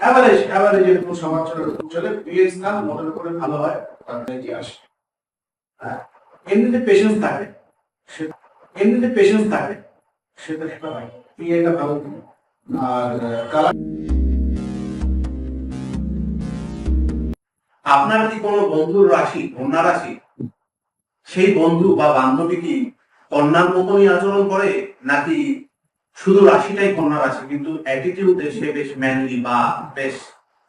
Average average এরকম সমাজ চলে করে ভালো হয় তাড়াতাড়ি আসে। হ্যাঁ? এমনিতে পেশেন্স থাকে এমনিতে পেশেন্স থাকে, সেটা সেটা হয়। ভালো আর আপনার কি কোনো বন্ধুর রাশি, কন্যা রাশি, সেই বন্ধু বা বান্ধবী কি কন্যার মতনই আচরণ করে, নাকি শুধু রাশিটাই কন্যা রাশি, কিন্তু অ্যাটিটিউডে সে বেশ ম্যানলি বা বেশ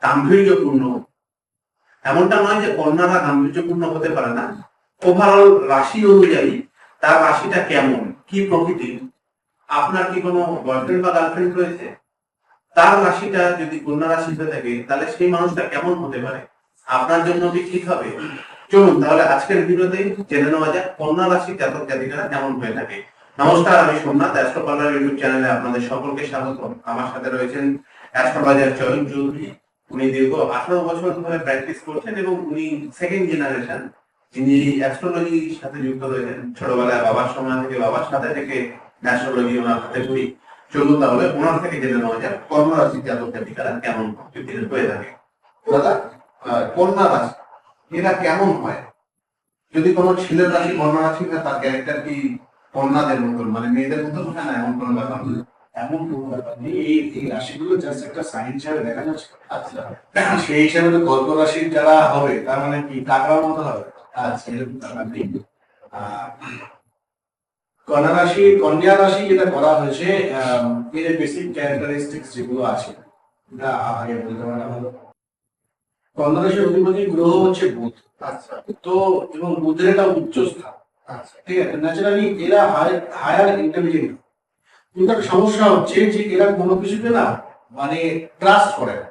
গাম্ভীর্যপূর্ণ। এমনটা নয় যে কন্যারা গাম্ভীর্যপূর্ণ হতে পারে না। ওভারঅল রাশি অনুযায়ী তার রাশিটা কেমন? কি প্রকৃতির আপনার কি কোনো বয়ফ্রেন্ড বা গার্লফ্রেন্ড রয়েছে? তার রাশিটা যদি কন্যা রাশি হয়ে থাকে, তাহলে সেই মানুষটা কেমন হতে পারে? আপনার জন্য কি ঠিক হবে? চলুন তাহলে আজকের ভিডিওতে জেনে নেওয়া যাক কন্যা রাশি জাতক জাতিকারা কেমন হয়ে থাকে। নমস্কার, আমি সোমনাথ অ্যাস্ট্রোপালার ইউটিউব চ্যানেলে আপনাদের সকলকে স্বাগত। আমার সাথে রয়েছেন অ্যাস্ট্রোলজার চয়ন চৌধুরী। উনি দীর্ঘ আঠারো বছর ধরে প্র্যাকটিস করছেন এবং উনি সেকেন্ড জেনারেশন যিনি অ্যাস্ট্রোলজির সাথে যুক্ত রয়েছেন। ছোটবেলায় বাবার সময় থেকে বাবার সাথে থেকে অ্যাস্ট্রোলজি ওনার হাতে করি চলুন তাহলে ওনার থেকে জেনে নেওয়া যাক কন্যা রাশি জাতক জাতিকারা কেমন হয়ে থাকে। দাদা কন্যা রাশি, এরা কেমন হয়? যদি কোনো ছেলের রাশি, কন্যা রাশি, তার ক্যারেক্টার কি কন্যাদের মতন মানে মেয়েদের মতন হয় না, এমন কোনো ব্যাপার। এমন কোনো ব্যাপার নেই, এই রাশিগুলো জাস্ট একটা সাইন হিসাবে দেখা যাচ্ছে। আচ্ছা সেই হিসাবে তো গল্প রাশির যারা হবে, তার মানে কি? টাকার মতো হবে। নেই। কন্যা রাশি কন্যা রাশি যেটা করা হয়েছে এর বেসিক ক্যারেক্টারিস্টিক্স যেগুলো আছে, এটা আগে বলতে পারা কন্যা রাশির অধিপতি গ্রহ হচ্ছে বুধ। আচ্ছা তো এবং বুধের একটা উচ্চ স্থান ঠিক আছে ন্যাচারালি এরা হায়ার ইন্টেলিজেন্ট কিন্তু সমস্যা হচ্ছে যে এরা কোনো না মানে ট্রাস্ট করে না।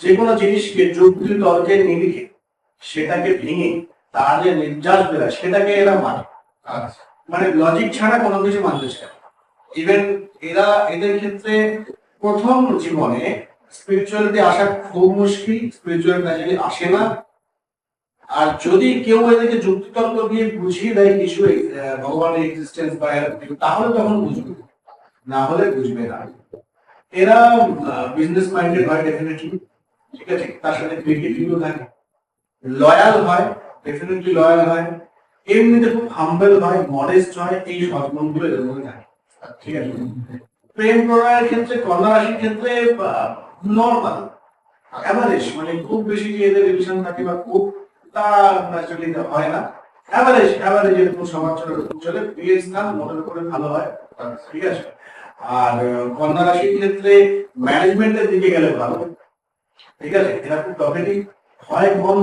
যে কোনো জিনিসকে যুক্তি নিরিখে, সেটাকে ভেঙে তার যে নির্যাস সেটাকে এরা মানে। মানে লজিক ছাড়া কোনো কিছু মানতে চায় ইভেন এরা এদের ক্ষেত্রে প্রথম জীবনে স্পিরিচুয়ালিটি আসা খুব মুশকিল স্পিরিচুয়ালিটি আসে না। আর যদি কেউ এদেরকে যুক্তিতর্ক দিয়ে বুঝিয়ে দেয় কিছু ভগবানের এক্সিস্টেন্স বা তাহলে তখন বুঝবে। না হলে বুঝবে না। এরা বিজনেস মাইন্ডেড হয় ডেফিনেটলি ঠিক আছে? তার সাথে ক্রিয়েটিভিটিও থাকে। লয়াল হয় ডেফিনেটলি লয়াল হয়। এমনিতে খুব হাম্বেল হয় মডেস্ট হয়, এই সদ্গুণগুলো এদের মধ্যে থাকে। ঠিক আছে? প্রেম প্রণয়ের ক্ষেত্রে, কন্যা রাশির ক্ষেত্রে নর্মাল অ্যাভারেজ মানে খুব বেশি যে এদের রিলেশন থাকে বা খুব কম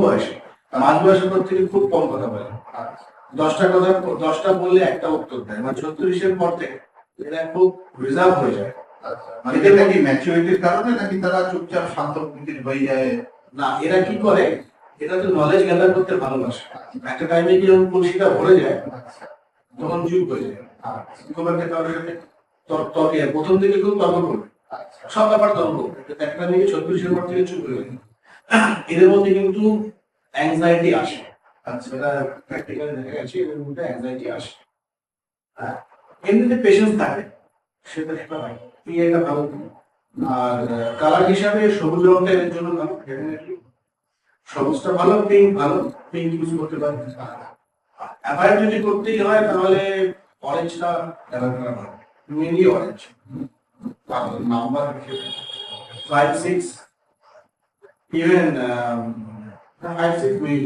বয়সে। বয়সের পর থেকে খুব কম কথা বলে। দশটা কথা, দশটা বললে একটা উত্তর দেয়। মানে ছত্রিশের পর থেকে এরা খুব রিজার্ভ হয়ে যায়। মানে ম্যাচুরিটির কারণে নাকি তারা চুপচাপ শান্ত হয়ে যায়? না, এরা কি করে? এটা তো নলেজ গ্যাদার করতে ভালোবাসে। একটা টাইমে কি যখন কলসিটা ভরে যায়, তখন চুপ হয়ে যায়। একটা তর্কে প্রথম দিকে খুব তর্ক করবে। সব ব্যাপার তর্ক একটা টাইমে ছত্রিশের পর থেকে চুপ হয়ে যায়। এদের মধ্যে কিন্তু অ্যাংজাইটি আসে। থাকে। আর কালার হিসাবে সবুজ রঙটা এর জন্য সবুজটা ভালো পিঙ্ক ভালো পিঙ্ক ইউজ করতে পারে। অ্যাভয়েড যদি করতেই হয়, তাহলে অরেঞ্জটা ব্যবহার করা ভালো। Mainly orange number five six even five six mail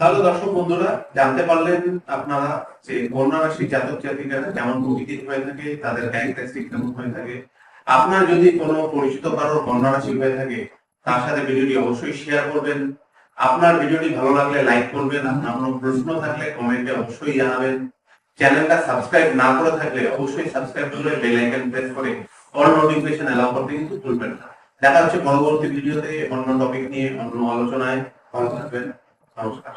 তাহলে দর্শক বন্ধুরা, জানতে পারলেন আপনারা যে কন্যা রাশি জাতক জাতিকারা কেমন প্রকৃতির হয়ে থাকে, তাদের ক্যারেক্টারিস্টিক কেমন হয়ে থাকে আপনার যদি কোনো পরিচিত কারোর রাশি হয়ে থাকে, তার সাথে ভিডিওটি অবশ্যই শেয়ার করবেন। আপনার ভিডিওটি ভালো লাগলে লাইক করবেন। আপনার কোনো প্রশ্ন থাকলে কমেন্টে অবশ্যই জানাবেন। চ্যানেলটা সাবস্ক্রাইব না করে থাকলে অবশ্যই সাবস্ক্রাইব করে বেল আইকন প্রেস করে অল নোটিফিকেশন এলাও করতে কিন্তু ভুলবেন না। দেখা হচ্ছে পরবর্তী ভিডিওতে অন্য টপিক নিয়ে, অন্য আলোচনায়। ভালো থাকবেন। নমস্কার।